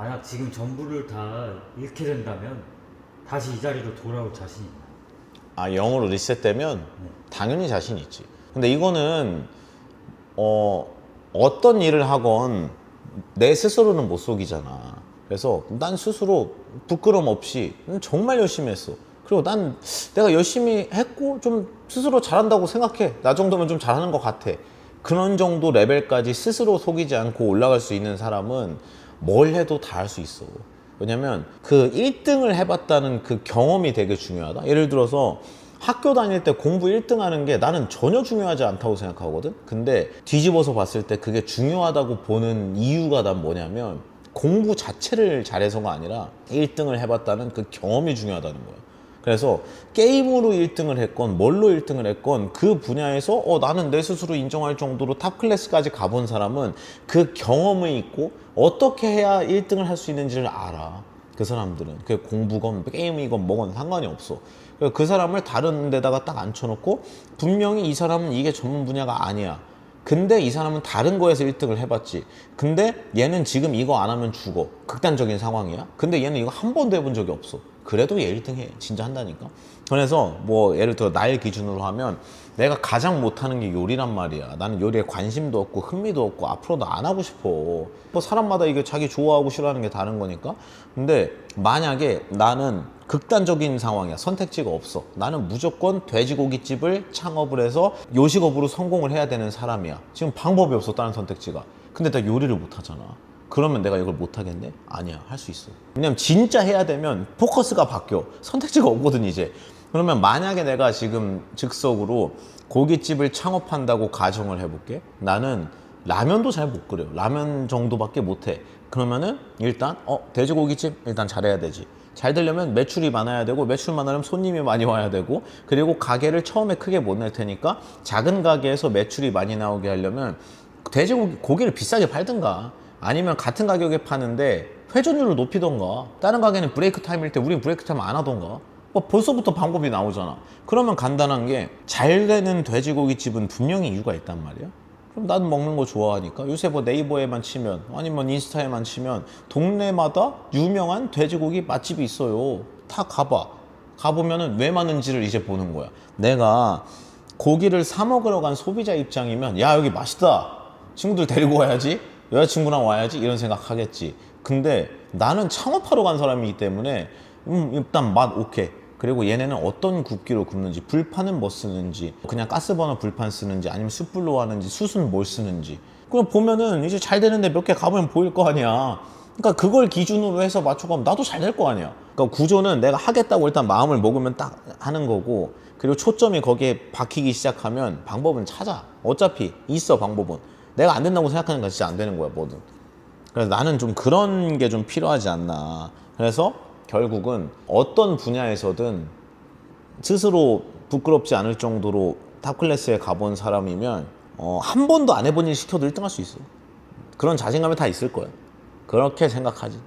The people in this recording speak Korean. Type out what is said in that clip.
만약 지금 전부를 다 잃게 된다면 다시 이 자리로 돌아올 자신이 있나요? 아 영어로 리셋되면 당연히 자신 있지. 근데 이거는 어 어떤 일을 하건 내 스스로는 못 속이잖아. 그래서 난 스스로 부끄럼 없이 정말 열심히 했어. 그리고 난 내가 열심히 했고 좀 스스로 잘한다고 생각해. 나 정도면 좀 잘하는 것 같아. 그런 정도 레벨까지 스스로 속이지 않고 올라갈 수 있는 사람은 뭘 해도 다 할 수 있어. 왜냐면 그 1등을 해봤다는 그 경험이 되게 중요하다. 예를 들어서 학교 다닐 때 공부 1등 하는 게 나는 전혀 중요하지 않다고 생각하거든. 근데 뒤집어서 봤을 때 그게 중요하다고 보는 이유가 난 뭐냐면 공부 자체를 잘해서가 아니라 1등을 해봤다는 그 경험이 중요하다는 거야. 그래서 게임으로 1등을 했건 뭘로 1등을 했건 그 분야에서 어 나는 내 스스로 인정할 정도로 탑 클래스까지 가본 사람은 그 경험이 있고 어떻게 해야 1등을 할 수 있는지를 알아. 그 사람들은 그게 공부건 게임이건 뭐건 상관이 없어. 그 사람을 다른 데다가 딱 앉혀놓고 분명히 이 사람은 이게 전문 분야가 아니야. 근데 이 사람은 다른 거에서 1등을 해봤지. 근데 얘는 지금 이거 안 하면 죽어. 극단적인 상황이야. 근데 얘는 이거 한 번도 해본 적이 없어. 그래도 얘 1등 해. 진짜 한다니까. 그래서 뭐 예를 들어 날 기준으로 하면 내가 가장 못하는 게 요리란 말이야. 나는 요리에 관심도 없고 흥미도 없고 앞으로도 안 하고 싶어. 뭐 사람마다 이게 자기 좋아하고 싫어하는 게 다른 거니까. 근데 만약에 나는 극단적인 상황이야. 선택지가 없어. 나는 무조건 돼지고기집을 창업을 해서 요식업으로 성공을 해야 되는 사람이야. 지금 방법이 없어. 다른 선택지가. 근데 나 요리를 못 하잖아. 그러면 내가 이걸 못 하겠네? 아니야. 할 수 있어. 왜냐면 진짜 해야 되면 포커스가 바뀌어. 선택지가 없거든, 이제. 그러면 만약에 내가 지금 즉석으로 고깃집을 창업한다고 가정을 해볼게. 나는 라면도 잘 못 끓여. 라면 정도밖에 못 해. 그러면은 일단 어 돼지고기집 일단 잘해야 되지. 잘 되려면 매출이 많아야 되고 매출 많으려면 손님이 많이 와야 되고 그리고 가게를 처음에 크게 못 낼 테니까 작은 가게에서 매출이 많이 나오게 하려면 돼지고기 고기를 비싸게 팔든가 아니면 같은 가격에 파는데 회전율을 높이던가 다른 가게는 브레이크 타임일 때 우린 브레이크 타임 안 하던가 뭐 벌써부터 방법이 나오잖아. 그러면 간단한 게 잘 되는 돼지고기 집은 분명히 이유가 있단 말이야. 그럼 나는 먹는 거 좋아하니까. 요새 뭐 네이버에만 치면 아니면 인스타에만 치면 동네마다 유명한 돼지고기 맛집이 있어요. 다 가봐. 가보면은 왜 많은지를 이제 보는 거야. 내가 고기를 사 먹으러 간 소비자 입장이면 야 여기 맛있다. 친구들 데리고 와야지 여자친구랑 와야지 이런 생각하겠지. 근데 나는 창업하러 간 사람이기 때문에 음 일단 맛 오케이. 그리고 얘네는 어떤 굽기로 굽는지 불판은 뭐 쓰는지 그냥 가스버너 불판 쓰는지 아니면 숯불로 하는지 숯은 뭘 쓰는지. 그럼 보면은 이제 잘 되는데 몇 개 가보면 보일 거 아니야. 그러니까 그걸 기준으로 해서 맞춰가면 나도 잘 될 거 아니야. 그러니까 구조는 내가 하겠다고 일단 마음을 먹으면 딱 하는 거고 그리고 초점이 거기에 박히기 시작하면 방법은 찾아. 어차피 있어 방법은 내가 안 된다고 생각하는 건 진짜 안 되는 거야 뭐든 그래서 나는 좀 그런 게 좀 필요하지 않나. 그래서 결국은 어떤 분야에서든 스스로 부끄럽지 않을 정도로 탑 클래스에 가본 사람이면 어, 한 번도 안 해본 일 시켜도 1등 할 수 있어. 그런 자신감이 다 있을 거야. 그렇게 생각하지.